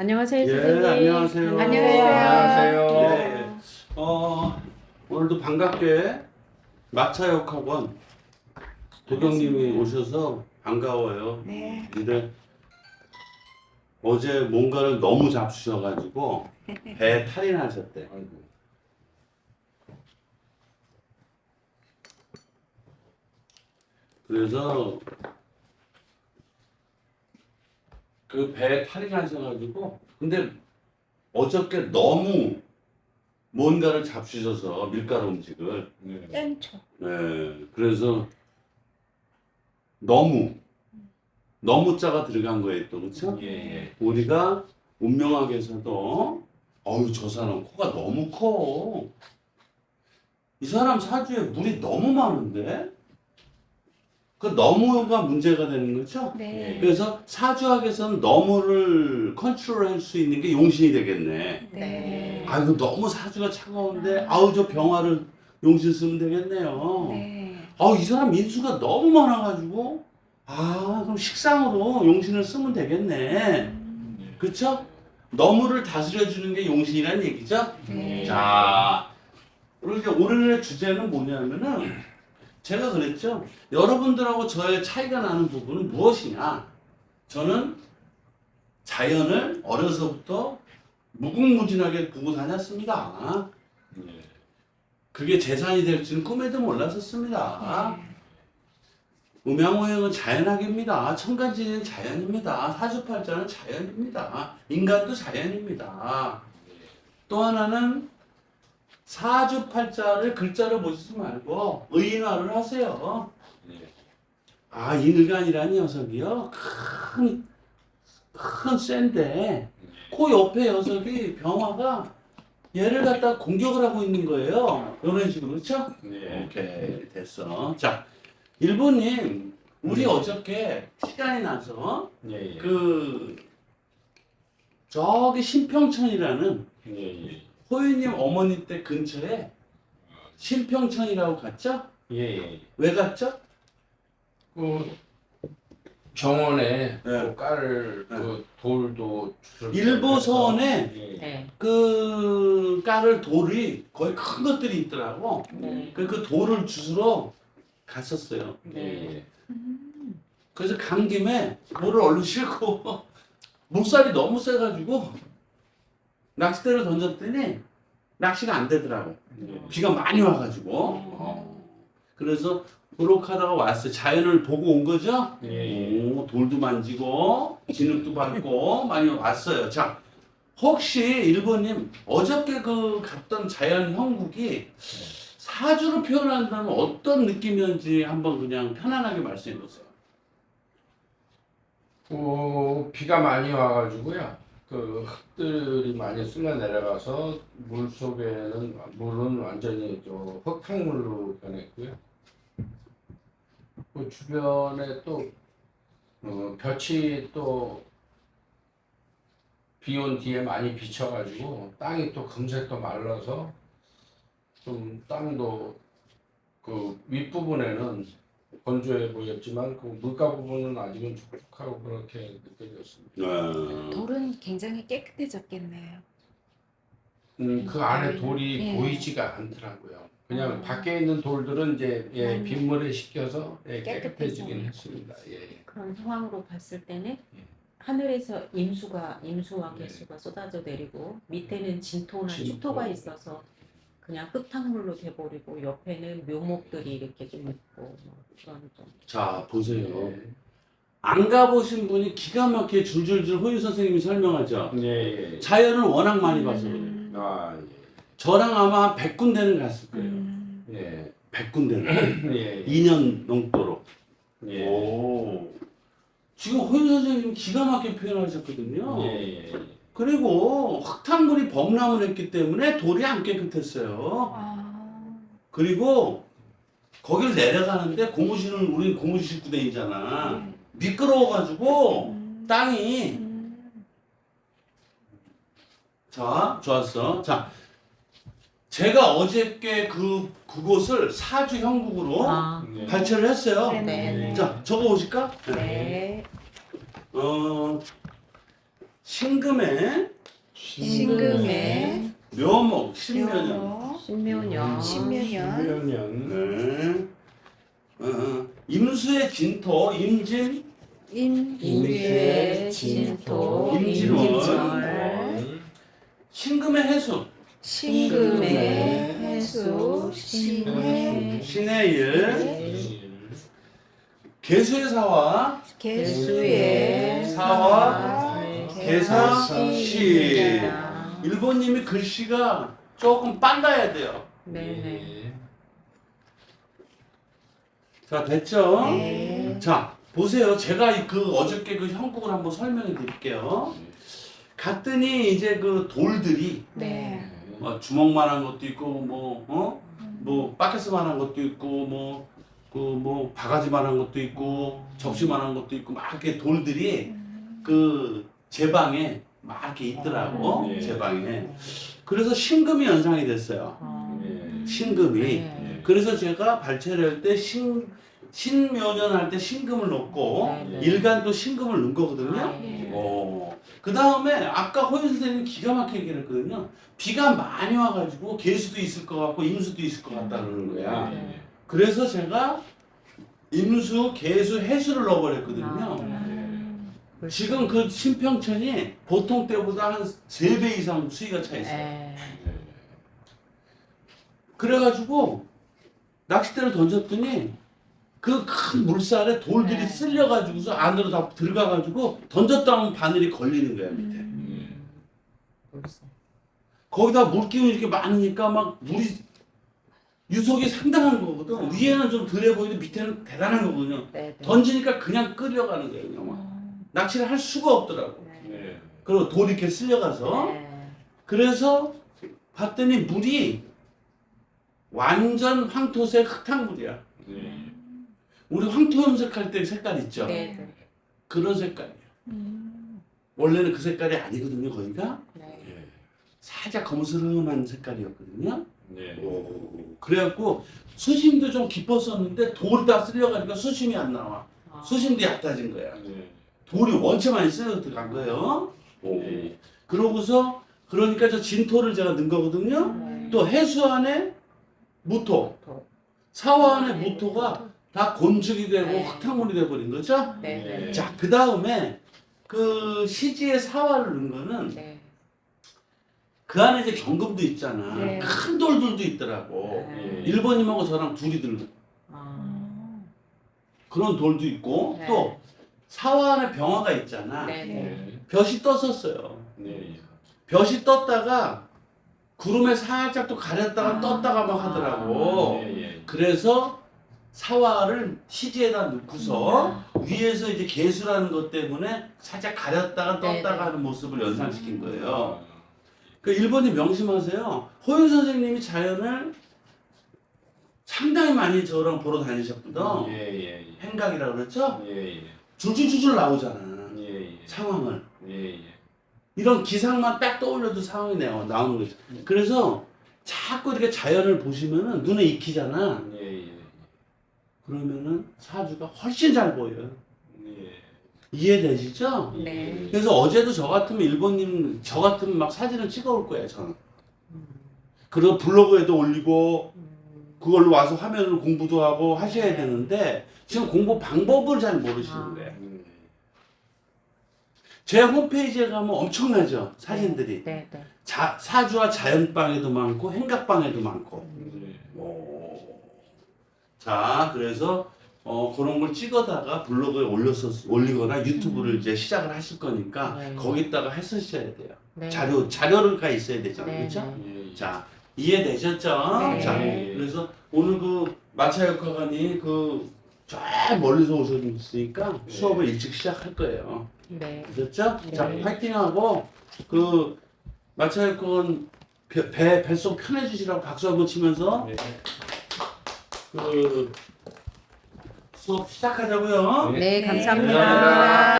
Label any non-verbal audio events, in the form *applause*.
안녕하세요, 예, 선생님. 안녕하세요. 안녕하세요. 안녕하세요. 예, 예. 어, 오늘도 반갑게 마차역학원 도경님이 오셔서 반가워요. 네. 근데 어제 뭔가를 너무 잡수셔가지고 배 탈이 나셨대. 그래서 그 배에 탈이 나셔가지고 근데 어저께 너무 뭔가를 잡수셔서 밀가루 음식을 땡초. 네 그래서 너무 너무 짜가 들어간 거예요 또 그렇죠? 예, 예. 우리가 운명학에서도 어유 저 사람 코가 너무 커. 이 사람 사주에 물이 너무 많은데? 그 너무가 문제가 되는 거죠? 네. 그래서 사주학에서는 너무를 컨트롤할 수 있는 게 용신이 되겠네. 네. 아이고 너무 사주가 차가운데 아 우 저 병화를 용신 쓰면 되겠네요. 네. 아우 이 사람 인수가 너무 많아가지고 아 그럼 식상으로 용신을 쓰면 되겠네. 그렇죠? 너무를 다스려주는 게 용신이라는 얘기죠. 네. 자, 그리고 이제 오늘의 주제는 뭐냐면은 제가 그랬죠. 여러분들하고 저의 차이가 나는 부분은 무엇이냐? 저는 자연을 어려서부터 무궁무진하게 보고 다녔습니다. 그게 재산이 될지는 꿈에도 몰랐었습니다. 음양오행은 자연학입니다. 천간지는 자연입니다. 사주팔자는 자연입니다. 인간도 자연입니다. 또 하나는 사주팔자를 글자로 보시지 말고 의인화를 하세요. 아, 이 늙은이라는 녀석이요. 큰, 큰 센데, 그 옆에 녀석이 병화가 얘를 갖다 공격을 하고 있는 거예요. 이런 식으로, 그렇죠? 오케이, 됐어. 자, 일본님, 우리 어저께 시간이 나서 예, 예. 그 저기 신평천이라는 예, 예. 호유님 어머니 댁 근처에 신평천이라고 갔죠? 예, 예. 왜 갔죠? 그 정원에 네. 그 깔을 그 돌도 해서, 예. 네. 그 깔을 돌이 거의 큰 것들이 있더라고. 네. 그, 그 돌을 주스러 갔었어요. 예, 예. 그래서 간 김에 돌을 얼른 싣고 *laughs* 물살이 너무 세가지고 낚싯대를 던졌더니 낚시가 안 되더라고. 예. 비가 많이 와가지고. 어. 그래서 그렇게하다가 왔어요. 자연을 보고 온 거죠? 예, 오, 돌도 만지고, 진흙도 밟고, 많이 왔어요. 자, 혹시 일본님, 어저께 그 갔던 자연 형국이 사주로 표현한다면 어떤 느낌이었는지 한번 그냥 편안하게 말씀해 보세요. 그 비가 많이 와가지고요. 그 흙들이 많이 쓸려 내려가서 물 속에는 물은 완전히 저 흙탕물로 변했고요. 그 주변에 또 어, 볕이 또 비 온 뒤에 많이 비쳐가지고 땅이 또 금세 또 말라서 좀 땅도 그 윗부분에는 건조해 보였지만 그 물가 부분은 아직은 촉촉하고 그렇게 느껴졌습니다. 네. 돌은 굉장히 깨끗해졌겠네요. 음, 그 안에 돌이 예. 보이지가 않더라고요. 그냥 아. 밖에 있는 돌들은 이제 예, 음. 빗물에 식혀서 예. 깨끗해지긴 했습니다. 예. 그런 상황으로 봤을 때는 예. 하늘에서 임수가 임수와 네. 개수가 쏟아져 내리고 밑에는 진토나 진토. 축토가 있어서 그냥 흙탕물로 돼버리고 옆에는 묘목들이 이렇게 좀 있고 뭐 그런 좀 자, 보세요. 예. 안 가보신 분이 기가 막히게 줄줄줄 호유 선생님이 설명하죠. 예. 예. 자연을 워낙 많이 봐서 그래요. 음. 아, 저랑 아마 한 100군데는 갔을 거예요. 음. 예. 예. 100군데는. 예. 2년 넘도록. 예. 오. 지금 호유 선생님 기가 막히게 표현하셨거든요. 예. 예. 그리고 흙탕물이 범람을 했기 때문에 돌이 안 깨끗했어요. 아. 그리고 거기를 내려가는데 고무신은 우리 고무신 다니잖아. 네. 미끄러워가지고 음. 땅이 음. 자 좋았어. 자 제가 어저께 그 그곳을 사주 형국으로 아, 예. 발췌를 했어요. 네네. 네. 자 적어 보실까? 네. 어 신금의 신금의 묘목 신묘년. 신묘년. 신묘년 신묘년 네. 어, 임수의 진토 임진 임유의 진토, 임진월. 신금의 해수 신금의 해수 신의 신의 일 네. 개수의 사화 개수의 사화, 개사시 일본님이 글씨가 조금 빨라야 돼요. 네네. 자 됐죠? 네. 자 보세요. 제가 이 그 어저께 그 형국을 한번 설명해 드릴게요. 갔더니 이제 그 돌들이 네. 뭐 주먹만한 것도 있고 뭐 어? 뭐 바켓스만한 것도 있고 뭐 그 뭐 바가지만한 것도 있고 접시만한 것도 있고 막 이렇게 돌들이 그 제 방에 막 이렇게 있더라고 네. 제 방에 그래서 신금이 연상이 됐어요 어, 네. 신금이 네. 그래서 제가 발췌를 할 때 신 신묘년 할 때 신금을 넣고 네, 네. 일간도 신금을 넣은 거거든요. 아, 예. 어. 그 다음에 아까 호연 선생님 기가 막히게 얘기를 했거든요. 비가 많이 와가지고 개수도 있을 것 같고 임수도 있을 것 같다는 거야. 네. 그래서 제가 임수, 개수, 해수를 넣어버렸거든요. 아, 지금 그 신평천이 보통 때보다 한 3배 이상 수위가 차 있어요. 네. 그래가지고 낚싯대를 던졌더니 그 큰 물살에 돌들이 네. 쓸려가지고서 안으로 다 들어가가지고 던졌다 하면 바늘이 걸리는 거야 밑에. 음. 글쎄. 거기다 물기운이 이렇게 많으니까 막 물이 유속이 상당한 거거든. 위에는 좀 덜해 보이는데 밑에는 대단한 거거든요. 네, 네. 던지니까 그냥 끌려가는 거예요. 그냥 막. 낚시를 할 수가 없더라고. 네. 그리고 돌이 이렇게 쓸려가서. 네. 그래서 봤더니 물이 완전 황토색 흙탕물이야. 네. 우리 황토 염색할 때 색깔 있죠? 네. 네. 그런 색깔이에요. 음. 원래는 그 색깔이 아니거든요, 거기가. 네. 살짝 검은스름한 색깔이었거든요. 네. 오, 그래갖고 수심도 좀 깊었었는데 돌이 다 쓸려가니까 수심이 안 나와. 아. 수심도 얕아진 거야. 네. 돌이 원체 많이 쓸려 들어간 거예요. 오. 네. 그러고서 그러니까 저 진토를 제가 넣은 거거든요. 네. 또 해수 안에 무토, 또. 사화 안에 무토가 다 곤죽이 되고 네. 흙탕물이 돼버린 거죠. 네. 네. 자, 그 다음에 그 시지의 사화를 넣은 거는 네. 그 안에 이제 경금도 있잖아. 네. 큰 돌들도 있더라고. 네. 일본님하고 저랑 둘이 들고 아. 그런 돌도 있고 네. 또 사화 안에 병화가 있잖아. 네. 네. 네. 볕이 떴었어요. 네. 볕이 떴다가 구름에 살짝 또 가렸다가 아. 떴다가 막 하더라고. 네. 네. 그래서 사화를 시지에다 넣고서 음. 위에서 이제 개수라는 것 때문에 살짝 가렸다가 네, 떴다가 네. 하는 모습을 연상시킨 거예요. 아. 그 일본인 명심하세요. 호윤 선생님이 자연을 상당히 많이 저랑 보러 다니셨거든. 예, 예, 행각이라 그랬죠? 예. 예, 줄줄줄줄 나오잖아. 예. 예. 상황을. 예, 예. 이런 기상만 딱 떠올려도 상황이 나와- 나오는 거죠. 그래서 자꾸 이렇게 자연을 보시면은 눈에 익히잖아. 예, 예. 그러면은 사주가 훨씬 잘 보여요. 예. 이해되시죠? 네. 그래서 어제도 저 같으면 일본님 저 같으면 막 사진을 찍어 올 거예요 저는. 음. 그리고 블로그에도 올리고 음. 그걸로 와서 화면을 공부도 하고 하셔야 네. 되는데 지금 공부 방법을 잘 모르시는 아. 거예요. 음. 제 홈페이지에 가면 엄청나죠 사진들이. 네. 네. 자, 사주와 자연방에도 많고 행각방에도 많고. 예. 오. 자 그래서 어, 그런 걸 찍어다가 블로그에 올려서 올리거나 유튜브를 이제 시작을 하실 거니까 네. 거기다가 했으셔야 돼요. 네. 자료 자료가 있어야 되잖아요, 네, 그렇죠? 예. 자 이해되셨죠? 네. 자 그래서 오늘 그 마차 역학관이 그저 멀리서 오셨으니까 네. 수업을 일찍 시작할 거예요. 네. 아셨죠? 네. 자 파이팅하고 그 마차 역학원 배, 배 뱃속 편해지시라고 박수 한번 치면서 네. 그 수업 시작하자고요. 네, 감사합니다. 감사합니다.